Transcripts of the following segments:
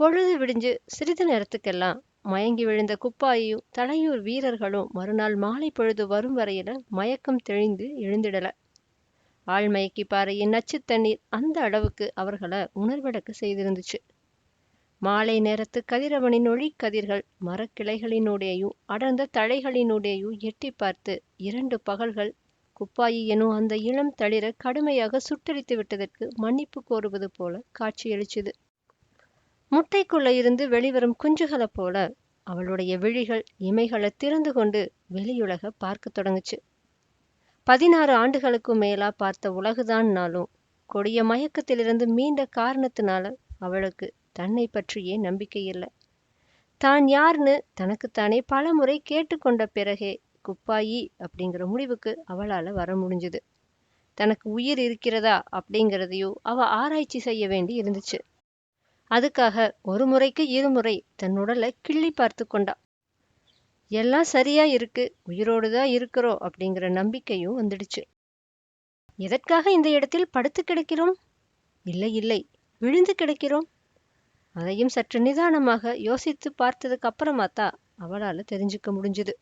பொழுது விடிஞ்சு சிறிது நேரத்துக்கெல்லாம் மயங்கி விழுந்த குப்பாயியும் தலையூர் வீரர்களும் மறுநாள் மாலை பொழுது வரும் வரையில மயக்கம் தெளிந்து எழுந்திடல. ஆழ்மயக்கி பாறையின் நச்சுத் தண்ணீர் அந்த அளவுக்கு அவர்களை உணர்விழக்க செய்திருந்துச்சு. மாலை நேரத்து கதிரவனின் ஒளிக்கதிர்கள் மரக்கிளைகளினூடேயும் அடர்ந்த தழைகளினூடேயும் எட்டி பார்த்து இரண்டு பகல்கள் குப்பாயி எனும் அந்த இளம் தளிர கடுமையாக சுட்டரித்து விட்டதற்கு மன்னிப்பு கோருவது போல காட்சியளிச்சுது. முட்டைக்குள்ள இருந்து வெளிவரும் குஞ்சுகளைப் போல அவளுடைய விழிகள் இமைகளை திறந்து கொண்டு வெளியுலக பார்க்க தொடங்குச்சு. பதினாறு ஆண்டுகளுக்கு மேலா பார்த்த உலகுதான்னாலும் கொடிய மயக்கத்திலிருந்து மீண்ட காரணத்தினால அவளுக்கு தன்னை பற்றியே நம்பிக்கை இல்லை. தான் யார்னு தனக்குத்தானே பலமுறை கேட்டுக்கொண்ட பிறகே குப்பாயி அப்படிங்கிற முடிவுக்கு அவளால வர முடிஞ்சுது. தனக்கு உயிர் இருக்கிறதா அப்படிங்கிறதையோ அவ ஆராய்ச்சி செய்ய வேண்டி இருந்துச்சு. அதுக்காக ஒரு முறைக்கு இருமுறை தன் உடலை கிள்ளி பார்த்து கொண்டா எல்லாம் சரியா இருக்கு உயிரோடுதான் இருக்கிறோம் அப்படிங்கிற நம்பிக்கையும் வந்துடுச்சு. எதற்காக இந்த இடத்தில் படுத்து கிடக்கிறோம்? இல்லை இல்லை விழுந்து கிடக்கிறோம். அதையும் சற்று நிதானமாக யோசித்து பார்த்ததுக்கு அப்புறமா தான் அவளால் தெரிஞ்சுக்க முடிஞ்சுது.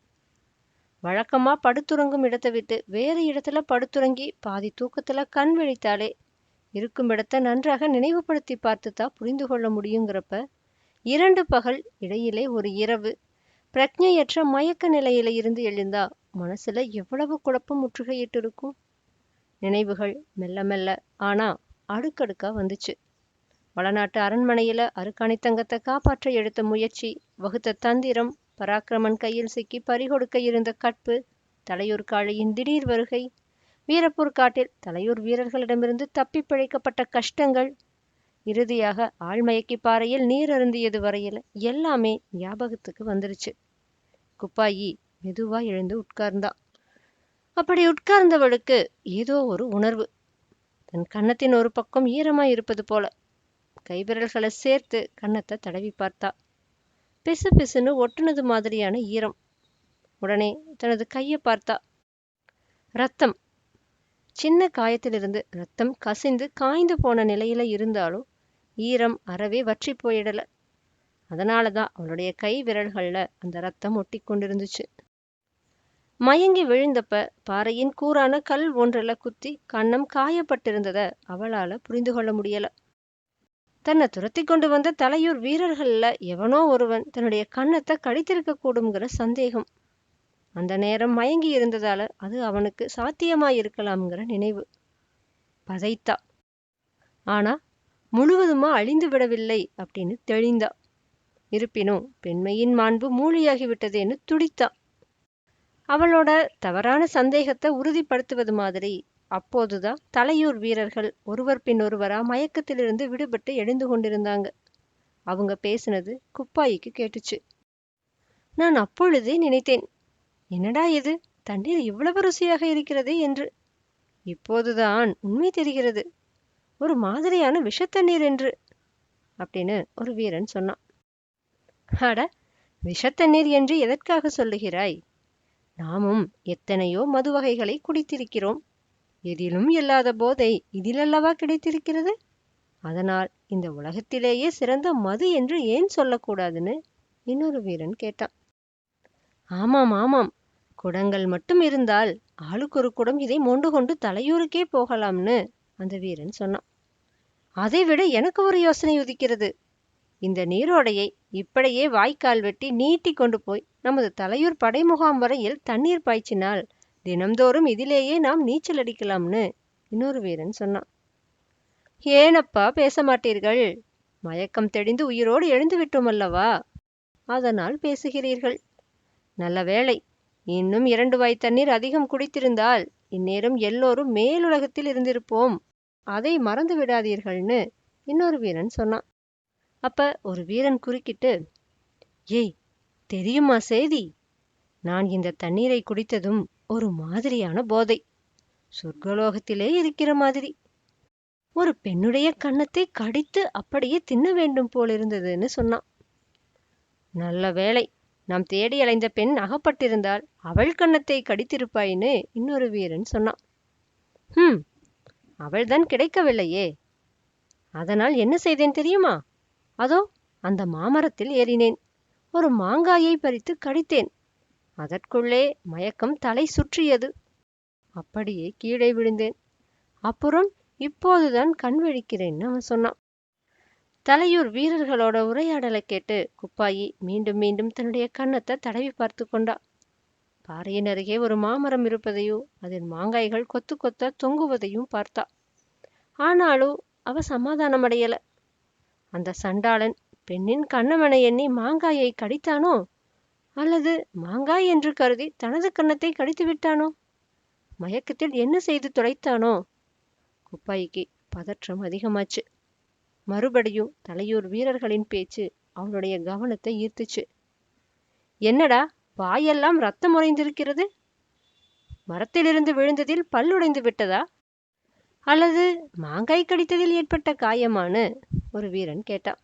வழக்கமா படுத்துறங்கும் இடத்தை விட்டு வேறு இடத்துல படுத்துறங்கி பாதி தூக்கத்துல கண் விழித்தாலே இருக்கும் நன்றாக நினைவுபடுத்தி பார்த்துத்தான் புரிந்து கொள்ள முடியுங்கிறப்ப இரண்டு பகல் இடையிலே ஒரு இரவு பிரக்ஞையற்ற மயக்க நிலையில இருந்து எழுந்தா மனசுல எவ்வளவு குழப்பம் முற்றுகையிட்டு இருக்கும் நினைவுகள் மெல்ல மெல்ல ஆனா அடுக்கடுக்கா வந்துச்சு. வளநாட்டு அரண்மனையில அருக்காணி தங்கத்தை காப்பாற்ற எடுத்த முயற்சி வகுத்த தந்திரம் பராக்கிரமன் கையில் சிக்கி பறிகொடுக்க இருந்த கற்பு தலையூர் காளையின் திடீர் வருகை வீரப்பூர் காட்டில் தலையூர் வீரர்களிடமிருந்து தப்பி பிழைக்கப்பட்ட கஷ்டங்கள். இறுதியாக ஆழ்மயக்கி பாறையில் நீர் அருந்தியது வரையில எல்லாமே ஞாபகத்துக்கு வந்துருச்சு. குப்பாயி மெதுவா எழுந்து உட்கார்ந்தா. அப்படி உட்கார்ந்தவளுக்கு ஏதோ ஒரு உணர்வு. தன் கன்னத்தின் ஒரு பக்கம் ஈரமாய் இருப்பது போல. கைவிரல்களை சேர்த்து கன்னத்தை தடவி பார்த்தா. பிசு பிசுன்னு ஒட்டுனது மாதிரியான ஈரம். உடனே தனது கையை பார்த்தா. ரத்தம் சின்ன காயத்திலிருந்து ரத்தம் கசிந்து காய்ந்து போன நிலையில இருந்தாலும் ஈரம் அறவே வற்றி போயிடல. அதனாலதான் அவளுடைய கை விரல்கள்ல அந்த ரத்தம் ஒட்டி கொண்டிருந்துச்சு. மயங்கி விழுந்தப்ப பாறையின் கூரான கல் ஒன்றில் குத்தி கன்னம் காயப்பட்டிருந்தத அவளால புரிந்து கொள்ள முடியல. தன்னை துரத்தி கொண்டு வந்த தலையூர் வீரர்கள்ல எவனோ ஒருவன் தன்னுடைய கன்னத்தை கடித்திருக்க கூடுங்கிற சந்தேகம். அந்த நேரம் மயங்கி இருந்ததால அது அவனுக்கு சாத்தியமாயிருக்கலாம்ங்கிற நினைவு. பதைத்தா. ஆனா முழுவதுமா அழிந்து விடவில்லை அப்படின்னு தெளிந்தா. இருப்பினும் பெண்மையின் மாண்பு மூலியாகி விட்டதேன்னு துடித்தா. அவளோட தவறான சந்தேகத்தை உறுதிப்படுத்துவது மாதிரி அப்போதுதான் தலையூர் வீரர்கள் ஒருவர் பின் ஒருவரா மயக்கத்திலிருந்து விடுபட்டு எழுந்து கொண்டிருந்தாங்க. அவங்க பேசினது குப்பாயிக்கு கேட்டுச்சு. நான் அப்பொழுதே நினைத்தேன் என்னடா இது? தண்ணீர் இவ்வளவு ருசியாக இருக்கிறதே என்று. இப்போதுதான் உண்மை தெரிகிறது. ஒரு மாதிரியான விஷத்தண்ணீர் என்று அப்படின்னு ஒரு வீரன் சொன்னான். அட விஷத்தண்ணீர் என்று எதற்காக சொல்லுகிறாய்? நாமும் எத்தனையோ மது வகைகளை குடித்திருக்கிறோம். எதிலும் இல்லாத போதை இதிலல்லவா கிடைத்திருக்கிறது? அதனால் இந்த உலகத்திலேயே சிறந்த மது என்று ஏன் சொல்லக்கூடாதுன்னு? இன்னொரு வீரன் கேட்டான். ஆமாம் ஆமாம் குடங்கள் மட்டும் இருந்தால் ஆளுக்கு ஒரு குடம் இதை மொண்டு கொண்டு தலையூருக்கே போகலாம்னு அந்த வீரன் சொன்னான். அதைவிட எனக்கு ஒரு யோசனை உதிக்கிறது. இந்த நீரோடையை இப்படியே வாய்க்கால் வெட்டி நீட்டி கொண்டு போய் நமது தலையூர் படை முகாம் வரையில் தண்ணீர் பாய்ச்சினால் தினம்தோறும் இதிலேயே நாம் நீச்சல் அடிக்கலாம்னு இன்னொரு வீரன் சொன்னான். ஏனப்பா பேச மாட்டீர்கள்? மயக்கம் தெளிந்து உயிரோடு எழுந்து விட்டோம் அல்லவா? அதனால் பேசுகிறீர்கள். நல்ல வேளை இன்னும் இரண்டு வாய் தண்ணீர் அதிகம் குடித்திருந்தால் இந்நேரம் எல்லோரும் மேலுலகத்தில் இருந்திருப்போம். அதை மறந்து விடாதீர்கள்னு இன்னொரு வீரன் சொன்னான். அப்ப ஒரு வீரன் குறுக்கிட்டு ஏய் தெரியுமா செய்தி நான் இந்த தண்ணீரை குடித்ததும் ஒரு மாதிரியான போதை. சொர்க்கலோகத்திலே இருக்கிற மாதிரி. ஒரு பெண்ணுடைய கன்னத்தை கடித்து அப்படியே தின்ன வேண்டும் போலிருந்ததுன்னு சொன்னான். நல்ல வேளை நாம் தேடி அலைந்த பெண் அகப்பட்டிருந்தால் அவள் கன்னத்தை கடித்திருப்பாயின்னு இன்னொரு வீரன் சொன்னான். ஹம் அவள்தான் கிடைக்கவில்லையே. அதனால் என்ன செய்தேன் தெரியுமா? அதோ அந்த மாமரத்தில் ஏறினேன். ஒரு மாங்காயை பறித்து கடித்தேன். அதற்குள்ளே மயக்கம் தலை சுற்றியது. அப்படியே கீழே விழுந்தேன். அப்புறம் இப்போதுதான் கண் விழிக்கிறேன்னு அவன் சொன்னான். தலையூர் வீரர்களோட உரையாடலை கேட்டு குப்பாயி மீண்டும் மீண்டும் தன்னுடைய கன்னத்தை தடவி பார்த்து கொண்டா. பாறையின் அருகே ஒரு மாமரம் இருப்பதையும் அதன் மாங்காய்கள் கொத்து கொத்த தொங்குவதையும் பார்த்தா. ஆனாலும் அவ சமாதானம் அடையல. அந்த சண்டாளன் பெண்ணின் கண்ணமனை எண்ணி மாங்காயை கடித்தானோ? அல்லது மாங்காய் என்று கருதி தனது கன்னத்தை கடித்து விட்டானோ? மயக்கத்தில் என்ன செய்து தொலைத்தானோ குப்பாய்க்கு பதற்றம் அதிகமாச்சு. மறுபடியும் தலையூர் வீரர்களின் பேச்சு அவனுடைய கவனத்தை ஈர்த்துச்சு. என்னடா வாயெல்லாம் ரத்தம் உறைந்திருக்கிறது? மரத்திலிருந்து விழுந்ததில் பல்லுடைந்து விட்டதா? அல்லது மாங்காய் கடித்ததில் ஏற்பட்ட காயமானு ஒரு வீரன் கேட்டான்.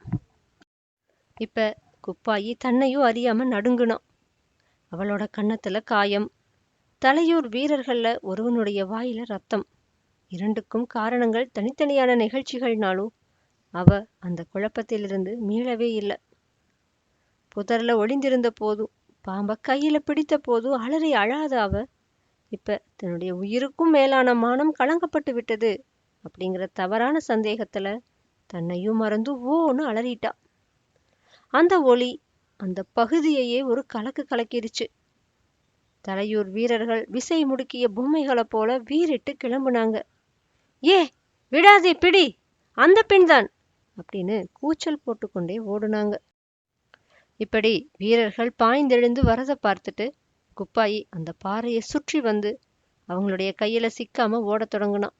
இப்ப குப்பாயி தன்னையும் அறியாம நடுங்கினான். அவளோட கன்னத்துல காயம். தலையூர் வீரர்கள்ல ஒருவனுடைய வாயில ரத்தம். இரண்டுக்கும் காரணங்கள் தனித்தனியான நிகழ்ச்சிகள்னாலும் அவ அந்த குழப்பத்திலிருந்து மீளவே இல்லை. புதர்ல ஒளிந்திருந்த போதும் பாம்ப கையில பிடித்த போதும் அலறி அழாத அவ இப்ப தன்னுடைய உயிருக்கும் மேலான மானம் கலங்கப்பட்டு விட்டது அப்படிங்கிற தவறான சந்தேகத்துல தன்னையும் மறந்து ஓன்னு அலறிட்டா. அந்த ஒளி அந்த பகுதியையே ஒரு கலக்கு கலக்கிருச்சு. தலையூர் வீரர்கள் விசை முடுக்கிய பொம்மைகளை போல வீறிட்டு கிளம்புனாங்க. ஏ விடாதே பிடி! அந்த பெண்தான்! அப்படின்னு கூச்சல் போட்டுக்கொண்டே ஓடுனாங்க. இப்படி வீரர்கள் பாய்ந்தெழுந்து வரத பார்த்துட்டு குப்பாயி அந்த பாறையை சுற்றி வந்து அவங்களுடைய கையில சிக்காம ஓடத் தொடங்குனான்.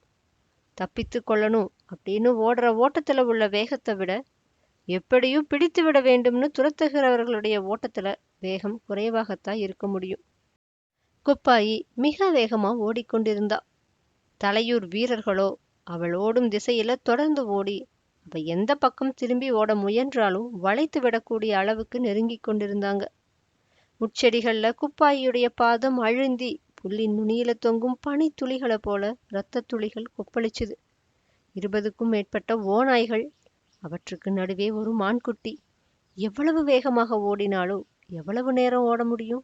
தப்பித்து கொள்ளணும் அப்படின்னு ஓடுற ஓட்டத்துல உள்ள வேகத்தை விட எப்படியும் பிடித்து விட வேண்டும்னு துரத்துகிறவர்களுடைய ஓட்டத்துல வேகம் குறைவாகத்தான் இருக்க முடியும். குப்பாயி மிக வேகமா ஓடிக்கொண்டிருந்தா. தலையூர் வீரர்களோ அவள் ஓடும் திசையில தொடர்ந்து ஓடி அவ எந்த பக்கம் திரும்பி ஓட முயன்றாலும் வளைத்து விடக்கூடிய அளவுக்கு நெருங்கிக் கொண்டிருந்தாங்க. முட்செடிகள்ல குப்பாயியுடைய பாதம் அழுந்தி புல்லின் நுனியில தொங்கும் பனி துளிகளை போல இரத்த துளிகள் கொப்பளிச்சுது. இருபதுக்கும் மேற்பட்ட ஓநாய்கள் அவற்றுக்கு நடுவே ஒரு மான்குட்டி. எவ்வளவு வேகமாக ஓடினாலும் எவ்வளவு நேரம் ஓட முடியும்?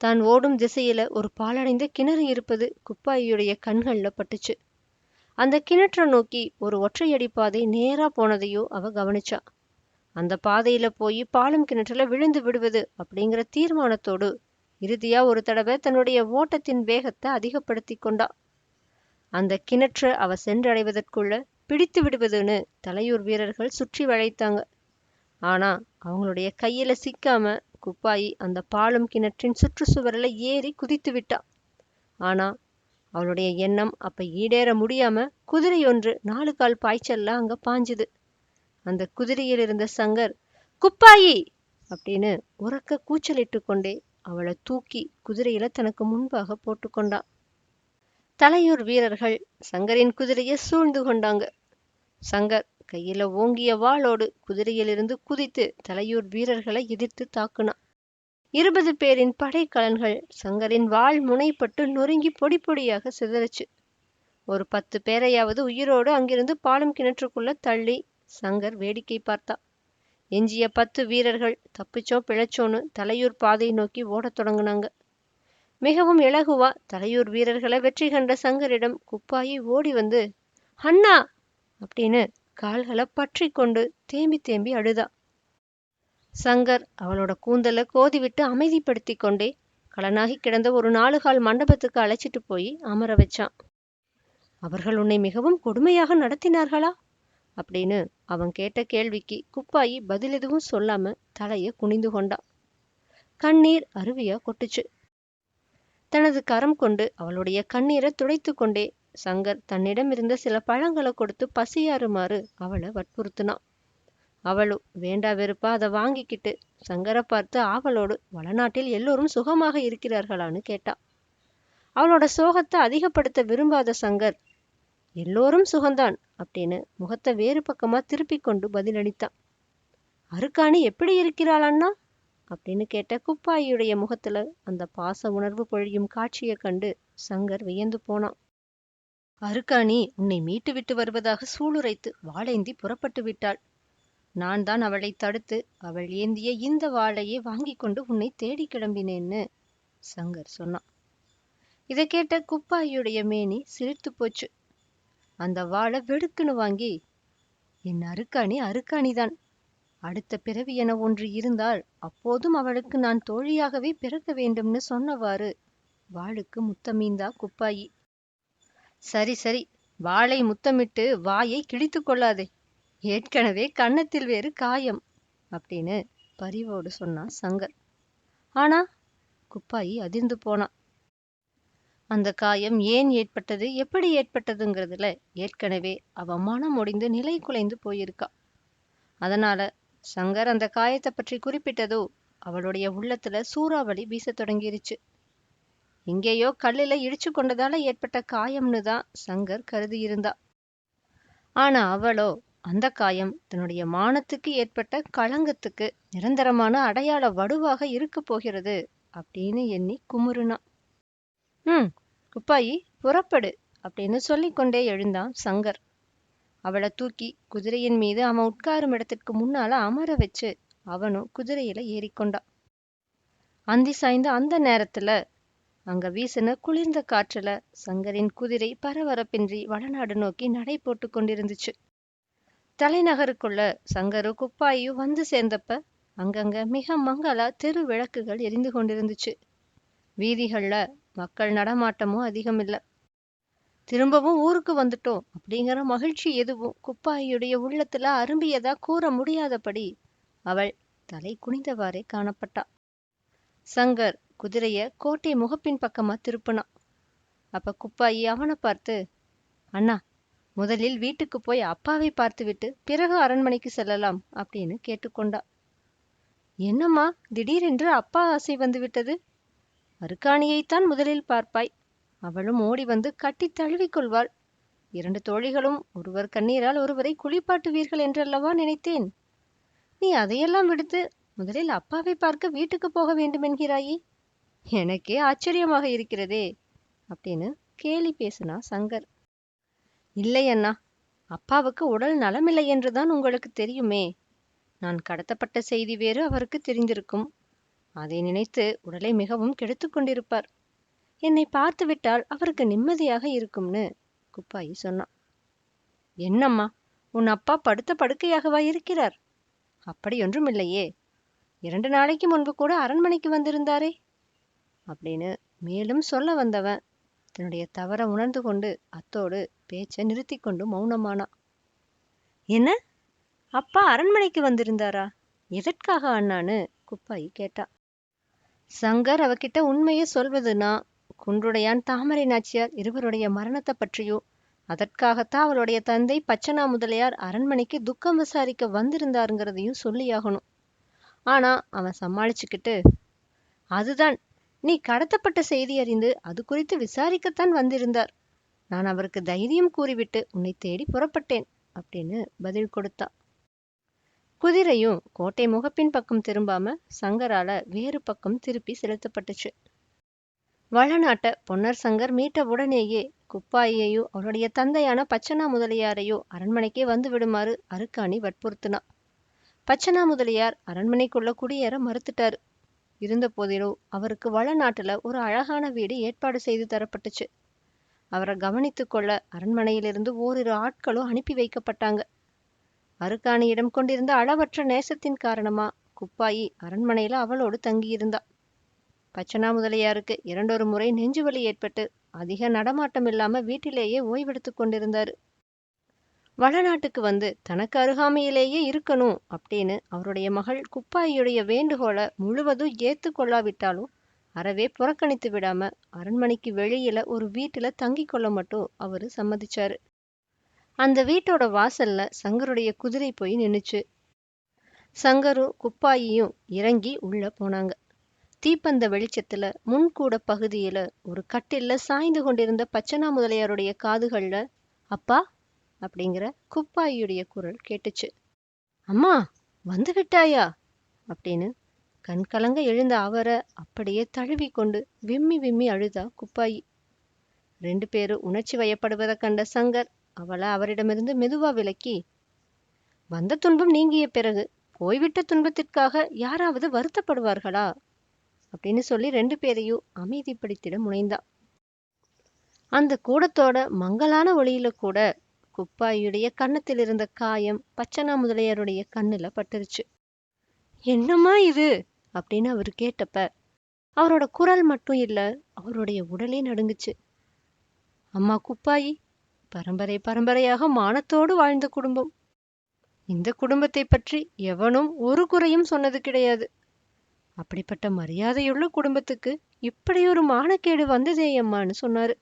தான் ஓடும் திசையில ஒரு பாலடைந்த கிணறு இருப்பது குப்பாயியுடைய கண்கள்ல பட்டுச்சு. அந்த கிணற்றை நோக்கி ஒரு ஒற்றையடி பாதை நேரா போனதையோ அவ கவனிச்சா. அந்த பாதையில போய் பாலம் கிணற்றுல விழுந்து விடுவது அப்படிங்கிற தீர்மானத்தோடு இறுதியா ஒரு தடவை தன்னுடைய ஓட்டத்தின் வேகத்தை அதிகப்படுத்தி கொண்டா. அந்த கிணற்றை அவ சென்றடைவதற்குள்ள பிடித்து விடுவதுன்னு தலையூர் வீரர்கள் சுற்றி வளைத்தாங்க. ஆனா அவங்களுடைய கையில சிக்காம குப்பாயி அந்த பாலம் கிணற்றின் சுற்றுச்சுவரில் ஏறி குதித்து விட்டா. ஆனா அவளுடைய எண்ணம் அப்ப ஈடேற முடியாம குதிரை ஒன்று நாலு கால் பாய்ச்சல்ல அங்க பாஞ்சுது. அந்த குதிரையில் இருந்த சங்கர் குப்பாயி! அப்படின்னு உறக்க கூச்சலிட்டு கொண்டே அவளை தூக்கி குதிரையில தனக்கு முன்பாக போட்டுக்கொண்டா தலையூர் வீரர்கள் சங்கரின் குதிரையை சூழ்ந்து கொண்டாங்க. சங்கர் கையில ஓங்கிய வாளோடு குதிரையிலிருந்து குதித்து தலையூர் வீரர்களை எதிர்த்து தாக்குனான் இருபது பேரின் படைக்கலன்கள் சங்கரின் வாள் முனைப்பட்டு நொறுங்கி பொடி பொடியாக சிதறுச்சு. ஒரு பத்து பேரையாவது உயிரோடு அங்கிருந்து பாலம் கிணற்றுக்குள்ள தள்ளி சங்கர் வேடிக்கை பார்த்தா. எஞ்சிய பத்து வீரர்கள் தப்பிச்சோ பிழைச்சோன்னு தலையூர் பாதையை நோக்கி ஓடத் தொடங்கினாங்க. மிகவும் இலகுவா தலையூர் வீரர்களை வெற்றி கண்ட சங்கரிடம் குப்பாயி ஓடி வந்து அண்ணா! அப்படின்னு கால்களை பற்றி கொண்டு தேம்பி தேம்பி அழுதா. சங்கர் அவளோட கூந்தலை கோதிவிட்டு அமைதிப்படுத்தி கொண்டே களனாகி கிடந்த ஒரு நாலுகால் மண்டபத்துக்கு அழைச்சிட்டு போய் அமர வச்சான். அவர்கள் உன்னை மிகவும் கொடுமையாக நடத்தினார்களா? அப்படின்னு அவன் கேட்ட கேள்விக்கு குப்பாயி பதில் எதுவும் சொல்லாம தலைய குனிந்து கொண்டா. கண்ணீர் அருவியா கொட்டுச்சு. தனது கரம் கொண்டு அவளுடைய கண்ணீரை துடைத்து கொண்டே சங்கர் தன்னிடம் இருந்த சில பழங்களை கொடுத்து பசியாறுமாறு அவளை வற்புறுத்தினான். அவளும் வேண்டா வெறுப்பா அதை வாங்கிக்கிட்டு. சங்கரை பார்த்து ஆவலோடு வளநாட்டில் எல்லோரும் சுகமாக இருக்கிறார்களான்னு கேட்டா. அவளோட சோகத்தை அதிகப்படுத்த விரும்பாத சங்கர் எல்லோரும் சுகந்தான் அப்படின்னு முகத்தை வேறு பக்கமா திருப்பி கொண்டு பதிலளித்தான். அருக்காணி எப்படி இருக்கிறாள் அண்ணா அப்படின்னு கேட்ட குப்பாயியுடைய முகத்துல அந்த பாச உணர்வு பொழியும் காட்சியை கண்டு சங்கர் வியந்து போனான். அருக்காணி உன்னை மீட்டு விட்டு வருவதாக சூளுரைத்து வாளேந்தி புறப்பட்டு விட்டாள். நான் தான் அவளை தடுத்து அவள் ஏந்திய இந்த வாளையே வாங்கி கொண்டு உன்னை தேடி கிளம்பினேன்னு சங்கர் சொன்னான். இதை கேட்ட குப்பாயியுடைய மேனி சிரித்து போச்சு. அந்த வாளை வெடுக்குன்னு வாங்கி என் அருக்காணி அருக்காணிதான். அடுத்த பிறவி என ஒன்று இருந்தால் அப்போதும் அவளுக்கு நான் தோழியாகவே பிறக்க வேண்டும்னு சொன்னவாறு வாளுக்கு முத்தமீந்தா குப்பாயி. சரி சரி வாளை முத்தமிட்டு வாயை கிழித்து கொள்ளாதே. ஏற்கனவே கன்னத்தில் வேறு காயம் அப்படின்னு பரிவோடு சொன்னான் சங்கர். ஆனா குப்பாயி அதிர்ந்து போனான் அந்த காயம் ஏன் ஏற்பட்டது எப்படி ஏற்பட்டதுங்கிறதுல ஏற்கனவே அவ மனம் முடிந்து நிலை குலைந்து போயிருக்கா. அதனால சங்கர் அந்த காயத்தை பற்றி குறிப்பிட்டதோ அவளுடைய உள்ளத்துல சூறாவளி வீசத் தொடங்கிருச்சு. எங்கேயோ கல்லில இடிச்சு கொண்டதால ஏற்பட்ட காயம்னு தான் சங்கர் கருதியிருந்தா. ஆனா அவளோ அந்த காயம் தன்னுடைய மானத்துக்கு ஏற்பட்ட களங்கத்துக்கு நிரந்தரமான அடையாள வடுவாக இருக்க போகிறது அப்படின்னு எண்ணி குமுறுனா. ம் குப்பாயி புறப்படு அப்படின்னு சொல்லிக்கொண்டே எழுந்தான் சங்கர். அவளை தூக்கி குதிரையின் மீது அவன் உட்காரும் இடத்திற்கு முன்னால அமர வச்சு அவனும் குதிரையில ஏறிக்கொண்டான். அந்தி சாய்ந்த அந்த நேரத்துல அங்க வீசின குளிர்ந்த காற்றுல சங்கரின் குதிரை பரபரப்பின்றி வடநாடு நோக்கி நடை போட்டு கொண்டிருந்துச்சு. தலைநகருக்குள்ள சங்கரு குப்பாயும் வந்து சேர்ந்தப்ப அங்கங்க மிக மங்களா தெரு விளக்குகள் எரிந்து கொண்டிருந்துச்சு. வீதிகள்ல மக்கள் நடமாட்டமும் அதிகம் திரும்பவும் ஊருக்கு வந்துட்டோம் அப்படிங்கிற மகிழ்ச்சி எதுவும் குப்பாயுடைய உள்ளத்துல அரும்பியதா கூற முடியாதபடி அவள் தலை குனிந்தவாறே காணப்பட்டா. சங்கர் குதிரைய கோட்டை முகப்பின் பக்கமா திருப்பினான். அப்ப குப்பாயி அவனை பார்த்து அண்ணா முதலில் வீட்டுக்கு போய் அப்பாவை பார்த்துவிட்டு பிறகு அரண்மனைக்கு செல்லலாம் அப்படின்னு கேட்டுக்கொண்டா. என்னம்மா திடீரென்று அப்பா ஆசை வந்துவிட்டது? அருக்காணியைத்தான் முதலில் பார்ப்பாய். அவளும் ஓடி வந்து கட்டி தழுவிக்கொள்வாள் இரண்டு தோழிகளும் ஒருவர் கண்ணீரால் ஒருவரை குளிப்பாட்டுவீர்கள் என்றல்லவா நினைத்தேன்? நீ அதையெல்லாம் விடுத்து முதலில் அப்பாவை பார்க்க வீட்டுக்கு போக வேண்டுமென்கிறாயே எனக்கே ஆச்சரியமாக இருக்கிறதே அப்படின்னு கேலி பேசினா சங்கர். இல்லை அண்ணா அப்பாவுக்கு உடல் நலமில்லை என்றுதான் உங்களுக்கு தெரியுமே. நான் கடத்தப்பட்ட செய்தி வேறு அவருக்கு தெரிந்திருக்கும். அதை நினைத்து உடலை மிகவும் கெடுத்து கொண்டிருப்பார். என்னை பார்த்துவிட்டால் அவருக்கு நிம்மதியாக இருக்கும்னு குப்பாயி சொன்னான். என்னம்மா உன் அப்பா படுத்த படுக்கையாகவா இருக்கிறார்? அப்படியொன்றும் இல்லையே இரண்டு நாளைக்கு முன்பு கூட அரண்மனைக்கு வந்திருந்தாரே. அப்படின்னு மேலும் சொல்ல வந்தவன் தன்னுடைய தவற உணர்ந்து கொண்டு அத்தோடு பேச்சை நிறுத்தி கொண்டு மௌனமானான் என்ன? அப்பா அரண்மனைக்கு வந்திருந்தாரா? எதற்காக அண்ணான்னு குப்பாயி கேட்டா. சங்கர் அவகிட்ட உண்மையை சொல்வதுனா குன்றுடையான் தாமரை நாச்சியார் இருவருடைய மரணத்தை பற்றியோ அதற்காகத்தான் அவளுடைய தந்தை பச்சனா முதலியார் அரண்மனைக்கு துக்கம் விசாரிக்க வந்திருந்தாருங்கிறதையும் சொல்லியாகணும். ஆனா அவன் சமாளிச்சுக்கிட்டு அதுதான் நீ கடத்தப்பட்ட செய்தி அறிந்து அது குறித்து விசாரிக்கத்தான் வந்திருந்தார். நான் அவருக்கு தைரியம் கூறிவிட்டு உன்னை தேடி புறப்பட்டேன் அப்படின்னு பதில் கொடுத்தா. குதிரையும் கோட்டை முகப்பின் பக்கம் திரும்பாம சங்கரால வேறு பக்கம் திருப்பி செலுத்தப்பட்டுச்சு. வளநாட்ட பொன்னர் சங்கர் மீட்ட உடனேயே குப்பாயையோ அவருடைய தந்தையான பச்சனா முதலியாரையோ அரண்மனைக்கே வந்து விடுமாறு அருக்காணி வற்புறுத்தினா. பச்சனா முதலியார் அரண்மனைக்குள்ள குடியேற மறுத்துட்டாரு. இருந்த போதிலும் அவருக்கு வளநாட்டுல ஒரு அழகான வீடு ஏற்பாடு செய்து தரப்பட்டுச்சு. அவரை கவனித்து கொள்ள அரண்மனையிலிருந்து ஓரிரு ஆட்களும் அனுப்பி வைக்கப்பட்டாங்க. அருக்காணியிடம் கொண்டிருந்த அளவற்ற நேசத்தின் காரணமா குப்பாயி அரண்மனையில அவளோடு தங்கியிருந்தா. பச்சனா முதலியாருக்கு இரண்டொரு முறை நெஞ்சுவலி ஏற்பட்டு அதிக நடமாட்டம் இல்லாம வீட்டிலேயே ஓய்வெடுத்து கொண்டிருந்தாரு. வளநாட்டுக்கு வந்து தனக்கு அருகாமையிலேயே இருக்கணும் அப்படின்னு அவருடைய மகள் குப்பாயியுடைய வேண்டுகோளை முழுவதும் ஏத்து கொள்ளாவிட்டாலும் அறவே புறக்கணித்து விடாம அரண்மனைக்கு வெளியில ஒரு வீட்டுல தங்கி கொள்ள மட்டும் அவரு சம்மதிச்சாரு. அந்த வீட்டோட வாசல்ல சங்கருடைய குதிரை போய் நின்னுச்சு. சங்கரும் குப்பாயியும் இறங்கி உள்ள போனாங்க. தீப்பந்த வெளிச்சத்துல முன்கூட பகுதியில ஒரு கட்டில்ல சாய்ந்து கொண்டிருந்த பச்சனா முதலியாருடைய காதுகள்ல அப்பா அப்படிங்கிற குப்பாயியுடைய குரல் கேட்டுச்சு. அம்மா வந்து விட்டாயா? அப்படின்னு கண்கலங்க எழுந்த அவரை அப்படியே தழுவி கொண்டு விம்மி விம்மி அழுதா குப்பாயி. ரெண்டு பேரும் உணர்ச்சி வயப்படுவதைக் கண்ட சங்கர் அவளை அவரிடமிருந்து மெதுவா விலக்கி வந்த துன்பம் நீங்கிய பிறகு போய்விட்ட துன்பத்திற்காக யாராவது வருத்தப்படுவார்களா? அப்படின்னு சொல்லி ரெண்டு பேரையும் அமைதிப்படுத்திட முனைந்தா. அந்த கூடத்தோட மங்கலான ஒளியில கூட குப்பாயுடைய கன்னத்தில் இருந்த காயம் பச்சனா முதலியாருடைய கண்ணுல பட்டுருச்சு. என்னம்மா இது? அப்படின்னு அவர் கேட்டப்ப அவரோட குரல் மட்டும் இல்லை அவருடைய உடலே நடுங்குச்சு. அம்மா குப்பாயி பரம்பரை பரம்பரையாக மானத்தோடு வாழ்ந்த குடும்பம். இந்த குடும்பத்தை பற்றி எவனும் ஒரு குறையும் சொன்னது கிடையாது. அப்படிப்பட்ட மரியாதையுள்ள குடும்பத்துக்கு இப்படி ஒரு மானக்கேடு வந்ததே அம்மான்னு சொன்னாரு.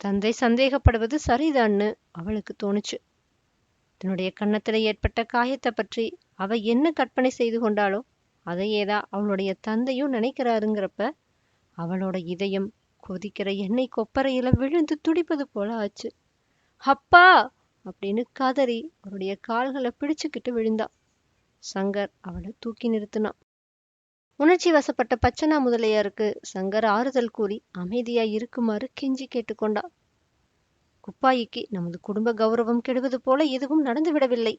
தந்தை சந்தேகப்படுவது சரிதான்னு அவளுக்கு தோணுச்சு. தன்னுடைய கன்னத்தில் ஏற்பட்ட காயத்தை பற்றி அவ என்ன கற்பனை செய்து கொண்டாளோ அதையேதான் அவளுடைய தந்தையும் நினைக்கிறாருங்கிறப்ப அவளோட இதயம் கொதிக்கிற எண்ணெய் கொப்பரையில விழுந்து துடிப்பது போல ஆச்சு. அப்பா! அப்படின்னு கதறி அவருடைய கால்களை பிடிச்சுக்கிட்டு விழுந்தா. சங்கர் அவளை தூக்கி நிறுத்தினான். உணர்ச்சி வசப்பட்ட பச்சனா முதலியாருக்கு சங்கர் ஆறுதல் கூறி அமைதியா இருக்குமாறு கெஞ்சி கேட்டுக்கொண்டா. குப்பாயிக்கு நமது குடும்ப கௌரவம் கெடுவது போல எதுவும் நடந்துவிடவில்லை.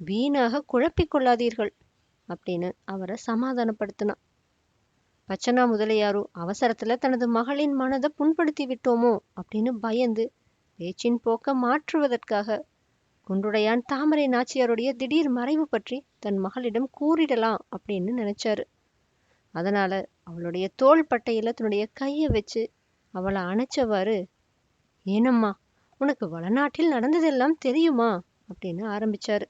வீணாக குழப்பிக் கொள்ளாதீர்கள். அப்படின்னு அவரை சமாதானப்படுத்தினான். பச்சனா முதலியாரோ அவசரத்துல தனது மகளின் மனதை புண்படுத்தி விட்டோமோ அப்படின்னு பயந்து பேச்சின் போக்க மாற்றுவதற்காக குண்டுடையான் தாமரை நாச்சியாருடைய திடீர் மறைவு பற்றி தன் மகளிடம் கூறிடலாம் அப்படின்னு நினைச்சாரு. அதனால அவளுடைய தோள் பட்டையில தன்னுடைய கையை வச்சு அவளை அணைச்சவாறு ஏனம்மா உனக்கு வளநாட்டில் நடந்ததெல்லாம் தெரியுமா? அப்படின்னு ஆரம்பிச்சாரு.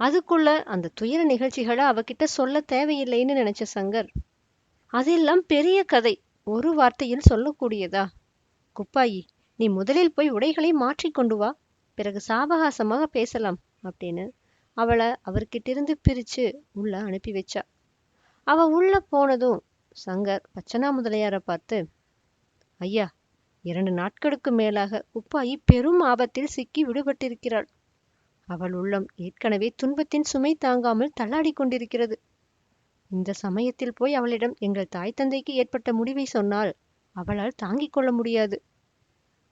அதுக்குள்ள அந்த துயர நிகழ்ச்சிகளை அவகிட்ட சொல்ல தேவையில்லைன்னு நினைச்ச சங்கர் அதெல்லாம் பெரிய கதை. ஒரு வார்த்தையில் சொல்லக்கூடியதா? குப்பாயி நீ முதலில் போய் உடைகளை மாற்றிக் கொண்டு வா. பிறகு சாவகாசமாக பேசலாம் அப்படின்னு அவளை அவர்கிட்டிருந்து பிரிச்சு உள்ள அனுப்பி வச்சா. அவ உள்ள போனதும் சங்கர் பச்சனா முதலியார பார்த்து ஐயா இரண்டு நாட்களுக்கு மேலாக குப்பாயி பெரும் ஆபத்தில் சிக்கி விடுபட்டிருக்கிறாள். அவள் உள்ளம் ஏற்கனவே துன்பத்தின் சுமை தாங்காமல் தள்ளாடி கொண்டிருக்கிறது. இந்த சமயத்தில் போய் அவளிடம் எங்கள் தாய் தந்தைக்கு ஏற்பட்ட முடிவை சொன்னால் அவளால் தாங்கிக் கொள்ள முடியாது.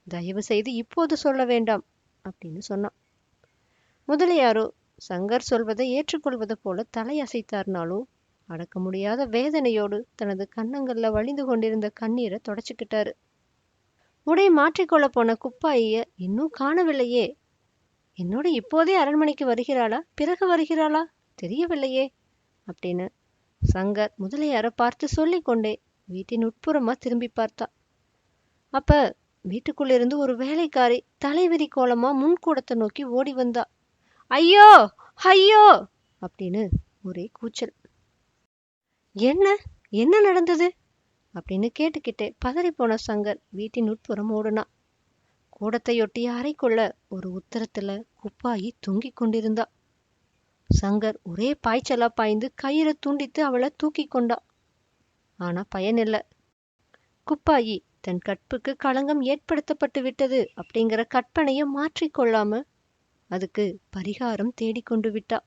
தயவு செய்து இப்போது சொல்ல வேண்டாம் அப்படின்னு சொன்னான். முதலியாரோ சங்கர் சொல்வதை ஏற்றுக்கொள்வது போல தலையசைத்தார்னாலும் அடக்க முடியாத வேதனையோடு தனது கன்னங்கள்ல வழிந்து கொண்டிருந்த கண்ணீரை தொடச்சிக்கிட்டாரு. உடை மாற்றிக்கொள்ள போன குப்பாயிய இன்னும் காணவில்லையே என்னோட இப்போதே அரண்மனைக்கு வருகிறாளா? பிறகு வருகிறாளா? தெரியவில்லையே. அப்படின்னு சங்கர் முதலியாரை பார்த்து சொல்லிக்கொண்டே வீட்டின் உட்புறமா திரும்பி பார்த்தா. அப்ப வீட்டுக்குள்ளிருந்து ஒரு வேலைக்காரி தலைவிரி கோலமா முன்கூடத்தை நோக்கி ஓடி வந்தா. ஐயோ! ஐயோ! அப்படின்னு ஒரே கூச்சல். என்ன? என்ன நடந்தது? அப்படின்னு கேட்டுக்கிட்டே பதறிப்போன சங்கர் வீட்டின் உட்புறம் ஓடுனா. கூடத்தையொட்டிய அறைக்குள்ள ஒரு உத்தரத்துல குப்பாயி தொங்கிக் கொண்டிருந்தா. சங்கர் ஒரே பாய்ச்சலா பாய்ந்து கயிறை துண்டித்து அவளை தூக்கி கொண்டா. ஆனா பயனில்ல குப்பாயி தன் கற்புக்கு களங்கம் ஏற்படுத்தப்பட்டு விட்டது அப்படிங்கிற கற்பனையை மாற்றிக்கொள்ளாம அதுக்கு பரிகாரம் தேடிக்கொண்டு விட்டா.